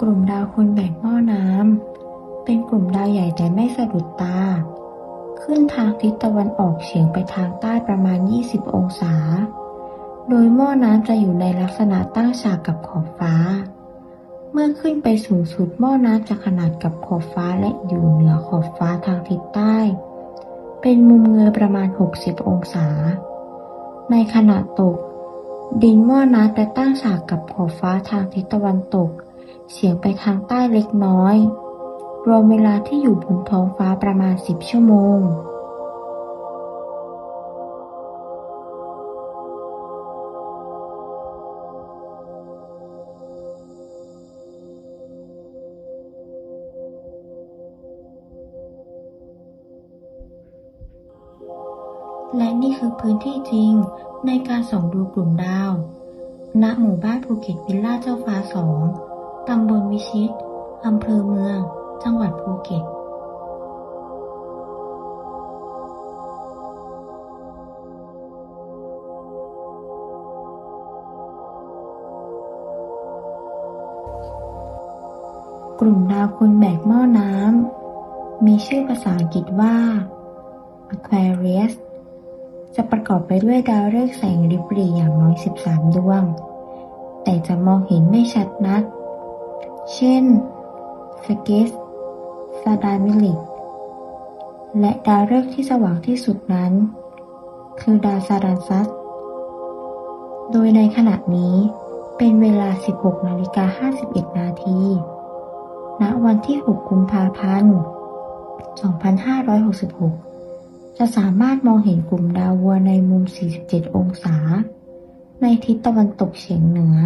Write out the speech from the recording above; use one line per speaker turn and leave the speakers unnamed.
กลุ่มดาวคนแบกหม้อน้ำ เป็นกลุ่มดาวใหญ่แต่ไม่สะดุดตา ขึ้นทางทิศตะวันออกเฉียงไปทางใต้ประมาณ 20 องศา โดยหม้อน้ำจะอยู่ในลักษณะตั้งฉากกับขอบฟ้า เมื่อขึ้นไปสูงสุดหม้อน้ำจะขนาดกับขอบฟ้าและอยู่เหนือขอบฟ้าทางทิศใต้ เป็นมุมเงยประมาณ 60 องศา ในขณะตก ดินหม้อน้ำจะตั้งฉากกับขอบฟ้าทางทิศตะวันตก เฉียงไปทางใต้เล็กน้อย รวมเวลาที่อยู่บนท้องฟ้าประมาณ 10 ชั่วโมง และนี่คือพื้นที่จริงในการส่องดูกลุ่มดาว ณ หมู่บ้านภูเก็ตวิลล่าเจ้าฟ้าสอง ตำบลวิชิต อำเภอเมือง จังหวัดภูเก็ตกลุ่มดาวคนแบกหม้อน้ำ มีชื่อภาษาอังกฤษว่า Aquarius จะประกอบไปด้วยดาวฤกษ์แสงริบหรี่อย่างน้อย 13 ดวง แต่จะมองเห็นไม่ชัดนัก เช่น สเกสซาดามิลิก และดาวฤกษ์ที่สว่างที่สุดนั้น คือดาวซารันซัส โดยในขณะนี้เป็นเวลา 16นาฬิกา51 นาที ณ วันที่ 6 กุมภาพันธ์ 2566 จะสามารถมองเห็นกลุ่มดาววัวในมุม 47 องศา ในทิศตะวันตกเฉียงเหนือ